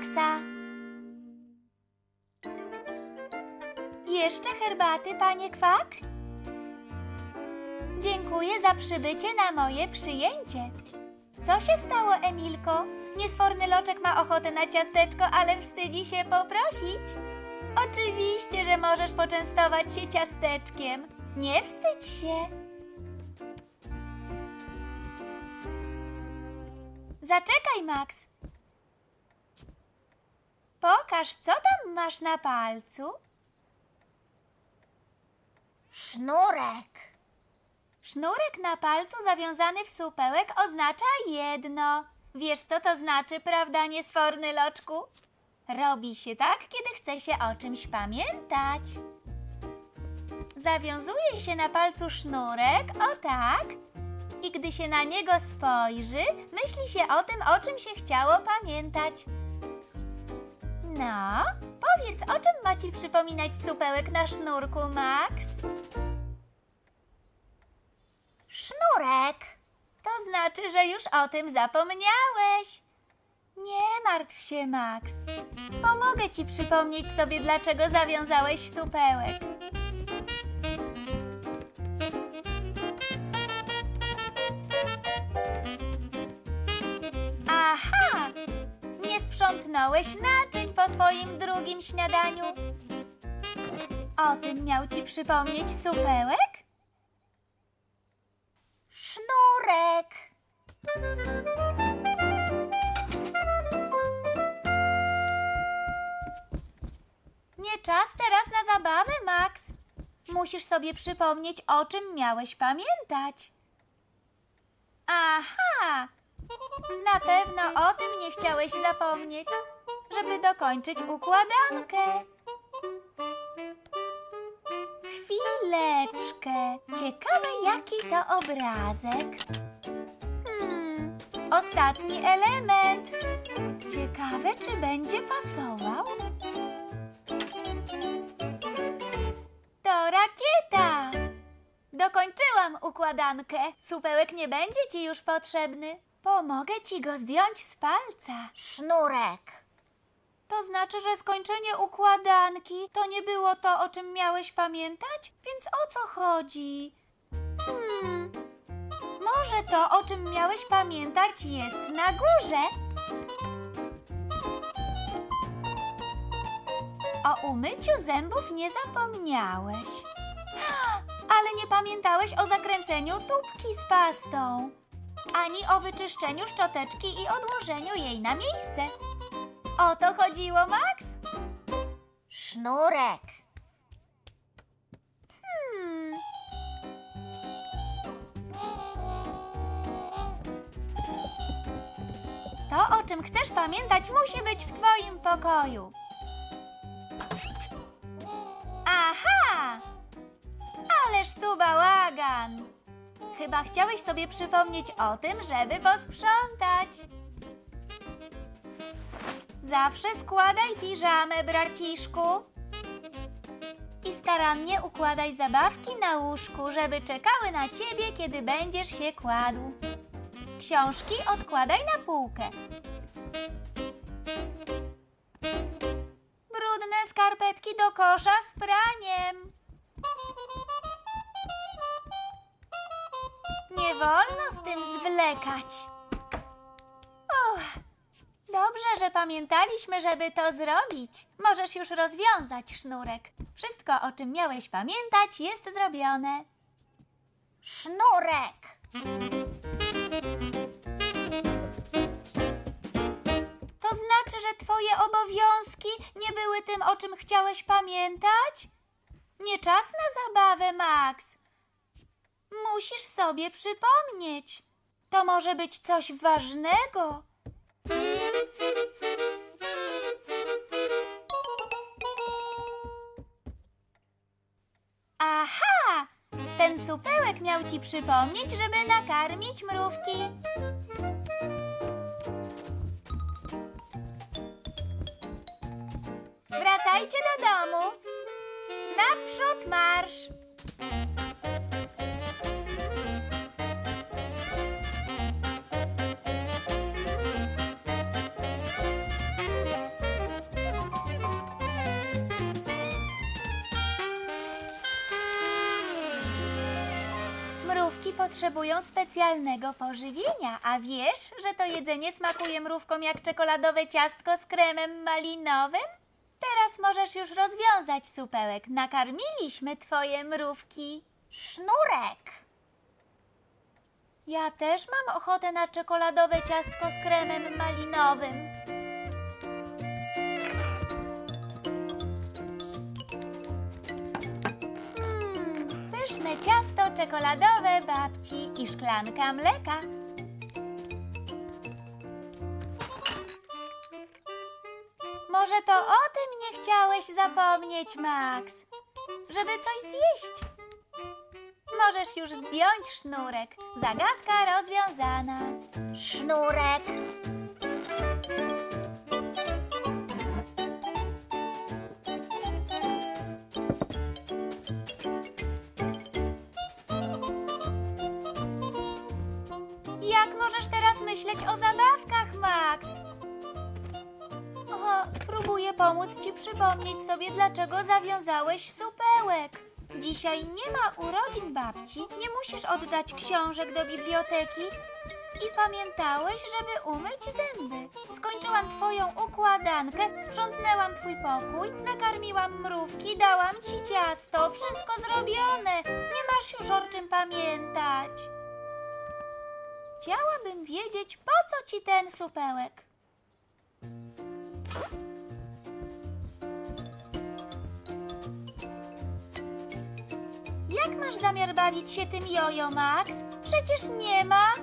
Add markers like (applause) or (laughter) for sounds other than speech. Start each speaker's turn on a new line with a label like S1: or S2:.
S1: Maxa. Jeszcze herbaty, panie Kwak? Dziękuję za przybycie na moje przyjęcie. Co się stało, Emilko? Niesforny loczek ma ochotę na ciasteczko, ale wstydzi się poprosić. Oczywiście, że możesz poczęstować się ciasteczkiem. Nie wstydź się. Zaczekaj, Max. Pokaż, co tam masz na palcu.
S2: Sznurek.
S1: Sznurek na palcu zawiązany w supełek oznacza jedno. Wiesz, co to znaczy, prawda, niesforny loczku? Robi się tak, kiedy chce się o czymś pamiętać. Zawiązuje się na palcu sznurek, o tak, i gdy się na niego spojrzy, myśli się o tym, o czym się chciało pamiętać. No, powiedz, o czym ma ci przypominać supełek na sznurku, Max?
S2: Sznurek.
S1: To znaczy, że już o tym zapomniałeś. Nie martw się, Max. Pomogę ci przypomnieć sobie, dlaczego zawiązałeś supełek. Sprzątnąłeś naczyń po swoim drugim śniadaniu. O tym miał ci przypomnieć supełek?
S2: Sznurek.
S1: Nie czas teraz na zabawę, Max. Musisz sobie przypomnieć, o czym miałeś pamiętać. Aha! Na pewno o tym nie chciałeś zapomnieć, żeby dokończyć układankę. Chwileczkę. Ciekawe, jaki to obrazek. Hmm, ostatni element. Ciekawe, czy będzie pasował. To rakieta! Dokończyłam układankę. Supełek nie będzie ci już potrzebny. Pomogę ci go zdjąć z palca.
S2: Sznurek.
S1: To znaczy, że skończenie układanki to nie było to, o czym miałeś pamiętać? Więc o co chodzi? Hmm. Może to, o czym miałeś pamiętać, jest na górze? O umyciu zębów nie zapomniałeś. (gasps) Ale nie pamiętałeś o zakręceniu tubki z pastą, ani o wyczyszczeniu szczoteczki i odłożeniu jej na miejsce. O to chodziło, Max?
S2: Sznurek.
S1: Hmm. To, o czym chcesz pamiętać, musi być w twoim pokoju. Aha! Ależ tu bałagan! Chyba chciałeś sobie przypomnieć o tym, żeby posprzątać. Zawsze składaj piżamę, braciszku. I starannie układaj zabawki na łóżku, żeby czekały na ciebie, kiedy będziesz się kładł. Książki odkładaj na półkę. Brudne skarpetki do kosza z praniem. Nie wolno z tym zwlekać. Och, dobrze, że pamiętaliśmy, żeby to zrobić. Możesz już rozwiązać sznurek. Wszystko, o czym miałeś pamiętać, jest zrobione.
S2: Sznurek.
S1: To znaczy, że twoje obowiązki nie były tym, o czym chciałeś pamiętać? Nie czas na zabawę, Max. Musisz sobie przypomnieć. To może być coś ważnego. Aha! Ten supełek miał ci przypomnieć, żeby nakarmić mrówki. Wracajcie do domu. Naprzód marsz. Mrówki potrzebują specjalnego pożywienia, a wiesz, że to jedzenie smakuje mrówkom jak czekoladowe ciastko z kremem malinowym? Teraz możesz już rozwiązać supełek. Nakarmiliśmy twoje mrówki.
S2: Sznurek.
S1: Ja też mam ochotę na czekoladowe ciastko z kremem malinowym. Mm, pyszne ciasto czekoladowe babci i szklanka mleka. Może to o tym nie chciałeś zapomnieć, Max? Żeby coś zjeść. Możesz już zdjąć sznurek. Zagadka rozwiązana.
S2: Sznurek.
S1: Myśleć o zabawkach, Max? O, próbuję pomóc ci przypomnieć sobie, dlaczego zawiązałeś supełek. Dzisiaj nie ma urodzin babci, nie musisz oddać książek do biblioteki. I pamiętałeś, żeby umyć zęby. Skończyłam twoją układankę, sprzątnęłam twój pokój, nakarmiłam mrówki, dałam ci ciasto. Wszystko zrobione. Nie masz już o czym pamiętać. Chciałabym wiedzieć, po co ci ten supełek. Jak masz zamiar bawić się tym jojo, Max? Przecież nie ma